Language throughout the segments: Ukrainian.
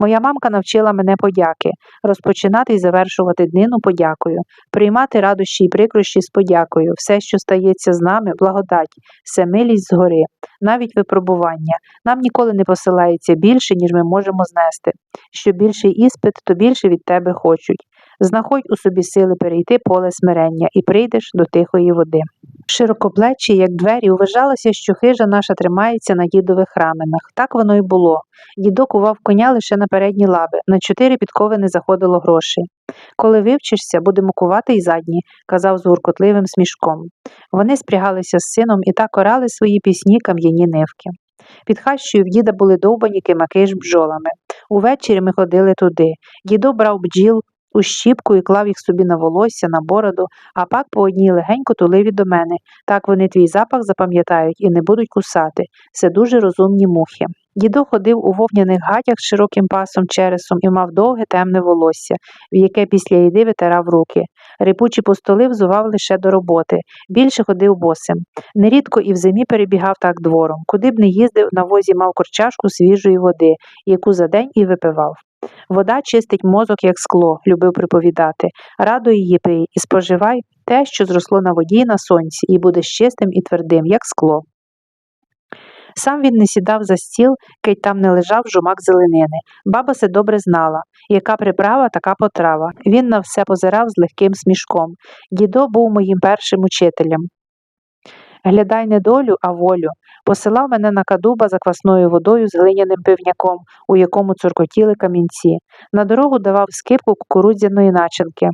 Моя мамка навчила мене подяки, розпочинати і завершувати днину подякою, приймати радощі і прикрощі з подякою, все, що стається з нами, благодать, все милість згори, навіть випробування. Нам ніколи не посилається більше, ніж ми можемо знести. Що більший іспит, то більше від тебе хочуть. Знаходь у собі сили перейти поле смирення і прийдеш до тихої води. Широкоплечі, як двері, вважалося, що хижа наша тримається на дідових раменах. Так воно й було. Дідок ував коня лише на передні лаби, на чотири підкови не заходило грошей. Коли вивчишся, будемо кувати й задні, казав з гуркотливим смішком. Вони спрягалися з сином і так орали свої пісні кам'яні нивки. Під хащою в діда були довбані кимаки з бджолами. Увечері ми ходили туди. Дідо брав бджіл у щіпку і клав їх собі на волосся, на бороду, а пак по одній легенько туливі до мене. Так вони твій запах запам'ятають і не будуть кусати. Це дуже розумні мухи. Дідо ходив у вовняних гатях з широким пасом чересом і мав довге темне волосся, в яке після їди витирав руки. Рипучі постоли взував лише до роботи, більше ходив босим. Нерідко і в зимі перебігав так двором. Куди б не їздив, на возі мав корчашку свіжої води, яку за день і випивав. Вода чистить мозок, як скло, любив приповідати. Радо її пий і споживай те, що зросло на воді і на сонці, і будеш чистим і твердим, як скло. Сам він не сідав за стіл, кить там не лежав жумак зеленини. Баба се добре знала, яка приправа, така потрава. Він на все позирав з легким смішком. Дідо був моїм першим учителем. Глядай не долю, а волю. Посилав мене на кадуба за квасною водою з глиняним пивняком, у якому цуркотіли камінці. На дорогу давав скипку кукурудзяної начинки.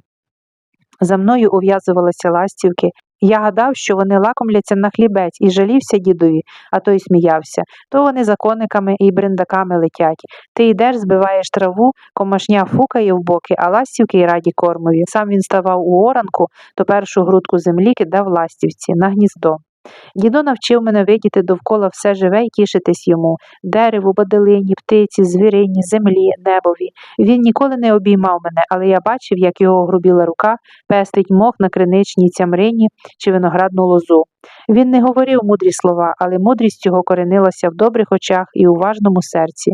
За мною ув'язувалися ластівки. Я гадав, що вони лакомляться на хлібець і жалівся дідові, а той сміявся. То вони за кониками і бриндаками летять. Ти йдеш, збиваєш траву, комашня фукає в боки, а ластівки й раді кормові. Сам він ставав у оранку, то першу грудку землі кидав ластівці на гніздо. Дідо навчив мене видіти довкола все живе і тішитись йому дереву, баделині, птиці, звірині, землі, небові. Він ніколи не обіймав мене, але я бачив, як його грубіла рука пестить мох на криничній цямрині чи виноградну лозу. Він не говорив мудрі слова, але мудрість його коренилася в добрих очах і уважному серці.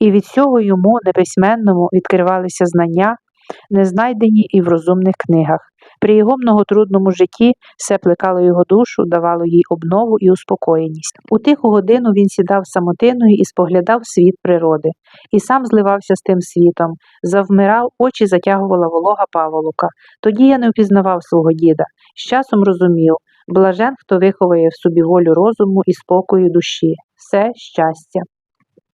І від цього йому, неписьменному, відкривалися знання, не знайдені і в розумних книгах. При його многотрудному житті все плекало його душу, давало їй обнову і успокоєність. У тиху годину він сідав самотиною і споглядав світ природи, і сам зливався з тим світом, завмирав, очі затягувала волога паволока. Тоді я не впізнавав свого діда. З часом розумів блажен, хто виховує в собі волю розуму і спокою душі. Все щастя.